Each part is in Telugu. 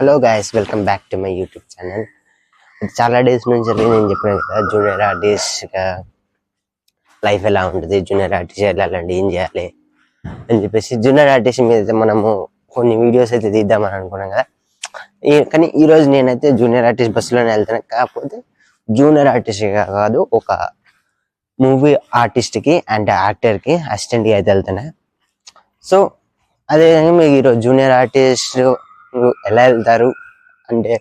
Hello guys welcome back to my YouTube channel చాలా డేస్ నుంచి నేను చెప్పాను కదా జూనియర్ ఆర్టిస్ట్ లైఫ్ ఎలా ఉంటుంది జూనియర్ ఆర్టిస్ట్ వెళ్ళాలండి ఏం చేయాలి అని చెప్పేసి జూనియర్ ఆర్టిస్ట్ మీద అయితే మనము కొన్ని వీడియోస్ అయితే తీద్దామని అనుకున్నాం కదా. కానీ ఈ రోజు నేనైతే జూనియర్ ఆర్టిస్ట్ బస్సులోనే వెళ్తాను కాకపోతే జూనియర్ ఆర్టిస్ట్ కాదు ఒక మూవీ ఆర్టిస్ట్కి అండ్ యాక్టర్కి అసిస్టెంట్గా అయితే వెళ్తాను సో అదే మీకు ఈరోజు జూనియర్ ఆర్టిస్ట్ ఎలా వెళ్తారు? అంటే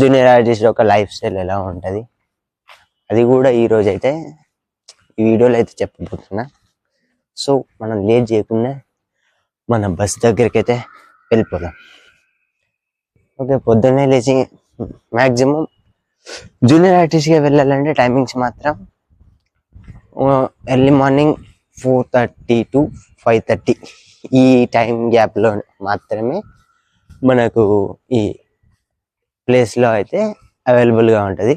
జూనియర్ ఆర్టిస్ట్ ఒక లైఫ్ స్టైల్ ఎలా ఉంటుంది? అది కూడా ఈరోజు అయితే ఈ వీడియోలో అయితే చెప్పబోతున్నా. సో మనం లేట్ చేయకుండా మన బస్ దగ్గరికి అయితే వెళ్ళిపోదాం. ఓకే పొద్దున్నే లేచి మ్యాక్సిమం జూనియర్ ఆర్టిస్ట్గా వెళ్ళాలంటే టైమింగ్స్ మాత్రం early morning four thirty to five thirty ఈ టైం గ్యాప్లో మాత్రమే మనకు ఈ ప్లేస్లో అయితే అవైలబుల్గా ఉంటుంది.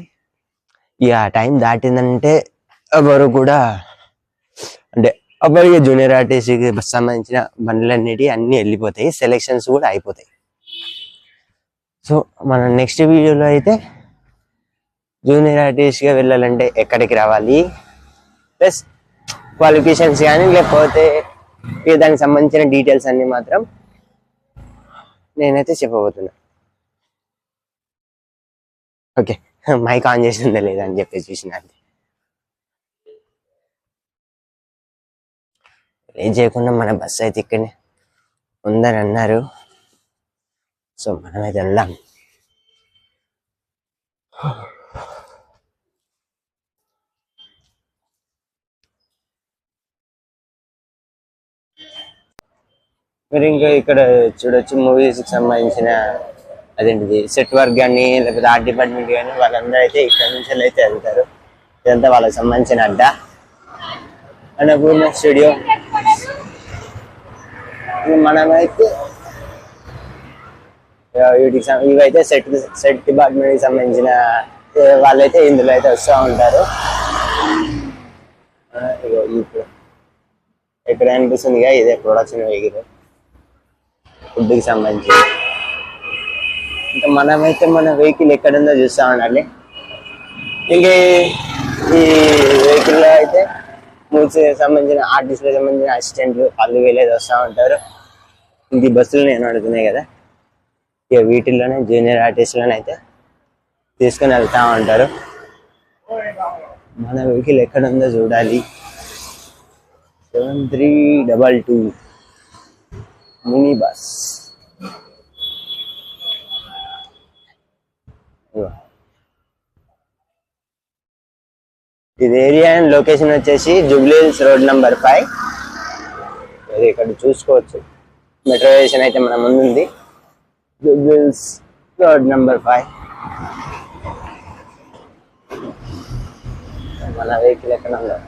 ఇక ఆ టైం దాటిందంటే ఎవరు కూడా అంటే అప్పటికే జూనియర్ ఆర్టిస్ట్కి సంబంధించిన బండ్లన్నిటి అన్నీ వెళ్ళిపోతాయి. సెలెక్షన్స్ కూడా అయిపోతాయి. సో మన నెక్స్ట్ వీడియోలో అయితే జూనియర్ ఆర్టిస్ట్గా వెళ్ళాలంటే ఎక్కడికి రావాలి? ప్లస్ క్వాలిఫికేషన్స్ కానీ లేకపోతే ఇక దానికి సంబంధించిన డీటెయిల్స్ అన్ని మాత్రం నేనైతే చెప్పబోతున్నా. ఓకే మైక్ ఆన్ చేసిందా లేదా అని చెప్పేసి చూసిన అంతే. ఏం చేయకుండా మన బస్సు అయితే ఇక్కడనే ఉందని అన్నారు సో మనమైతే వెళ్దాం. మీరు ఇంకా ఇక్కడ చూడొచ్చు మూవీస్కి సంబంధించిన అదేంటిది సెట్ వర్క్ కానీ లేకపోతే ఆర్ట్ డిపార్ట్మెంట్ కానీ వాళ్ళందరూ అయితే ఇక్కడ నుంచి అయితే వెళ్తారు. ఇదంతా వాళ్ళకి సంబంధించిన అడ్డ. అన్నపూర్ణ స్టూడియో మనమైతే వీటికి ఇవైతే సెట్ సెట్ డిపార్ట్మెంట్కి సంబంధించిన వాళ్ళైతే ఇందులో అయితే వస్తూ ఉంటారు. ఇప్పుడు ఇక్కడ అనిపిస్తుందిగా ఇదే ప్రొడక్షన్ వెహికల్ ఫుడ్కి సంబంధించి. ఇంకా మనమైతే మన వెహికల్ ఎక్కడుందో చూస్తా ఉండాలి. ఇంకా ఈ వెహికల్లో అయితే మూవీస్ సంబంధించిన ఆర్టిస్ట్కి సంబంధించిన అసిస్టెంట్లు వాళ్ళు వెళ్ళేది వస్తూ ఉంటారు. ఇంక ఈ బస్సులు నేను అడుగుతున్నాయి కదా. ఇక వీటిల్లోనే జూనియర్ ఆర్టిస్టులను అయితే తీసుకొని వెళ్తా ఉంటారు. మన వెహికల్ ఎక్కడ ఉందో చూడాలి. Seven three double two. Mini bus ఇది ఏరియా అండ్ లొకేషన్ వచ్చేసి జూబ్లీహిల్స్ రోడ్ నంబర్ ఫైవ్. ఇది ఇక్కడ చూసుకోవచ్చు. మెట్రో స్టేషన్ అయితే మన ముందుంది. Jubilee Hills road number five. మన వెహికల్ ఎక్కడ ఉందో.